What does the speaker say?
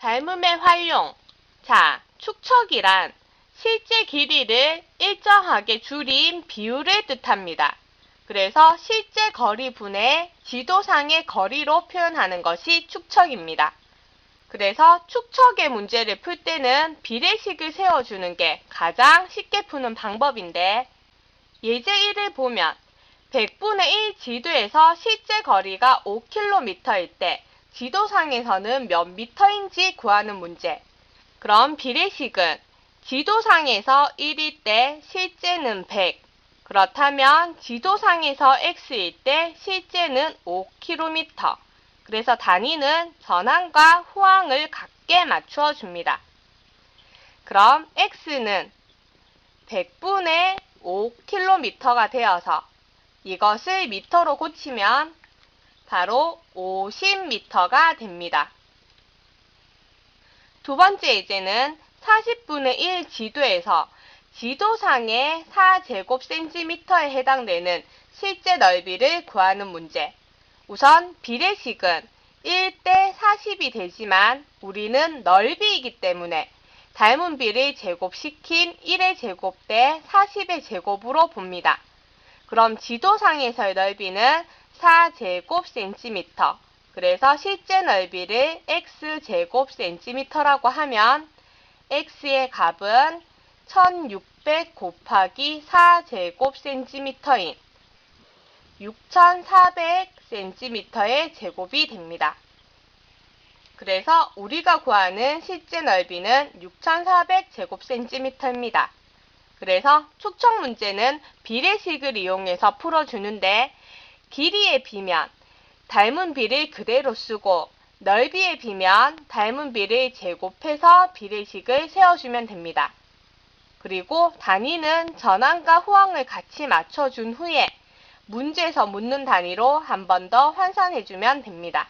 닮음의 활용. 자, 축척이란 실제 길이를 일정하게 줄인 비율을 뜻합니다. 그래서 실제 거리 분의 지도상의 거리로 표현하는 것이 축척입니다. 그래서 축척의 문제를 풀 때는 비례식을 세워주는 게 가장 쉽게 푸는 방법인데 예제 1을 보면 100분의 1 지도에서 실제 거리가 5km일 때 지도상에서는 몇 미터인지 구하는 문제. 그럼 비례식은 지도상에서 1일 때 실제는 100. 그렇다면 지도상에서 x일 때 실제는 5km. 그래서 단위는 전항과 후항을 같게 맞추어 줍니다. 그럼 x는 100분의 5km가 되어서 이것을 미터로 고치면 바로 50m가 됩니다. 두 번째 예제는 40분의 1 지도에서 지도상의 4제곱cm에 해당되는 실제 넓이를 구하는 문제. 우선 비례식은 1대 40이 되지만 우리는 넓이이기 때문에 닮은 비를 제곱시킨 1의 제곱 대 40의 제곱으로 봅니다. 그럼 지도상에서의 넓이는 4제곱cm. 그래서 실제 넓이를 x제곱cm라고 하면 x의 값은 1600 곱하기 4제곱cm인 6400cm의 제곱이 됩니다. 그래서 우리가 구하는 실제 넓이는 6400제곱cm입니다. 그래서 축척 문제는 비례식을 이용해서 풀어주는데 길이에 비면 닮은 비를 그대로 쓰고 넓이에 비면 닮은 비를 제곱해서 비례식을 세워주면 됩니다. 그리고 단위는 전항과 후항을 같이 맞춰준 후에 문제에서 묻는 단위로 한 번 더 환산해주면 됩니다.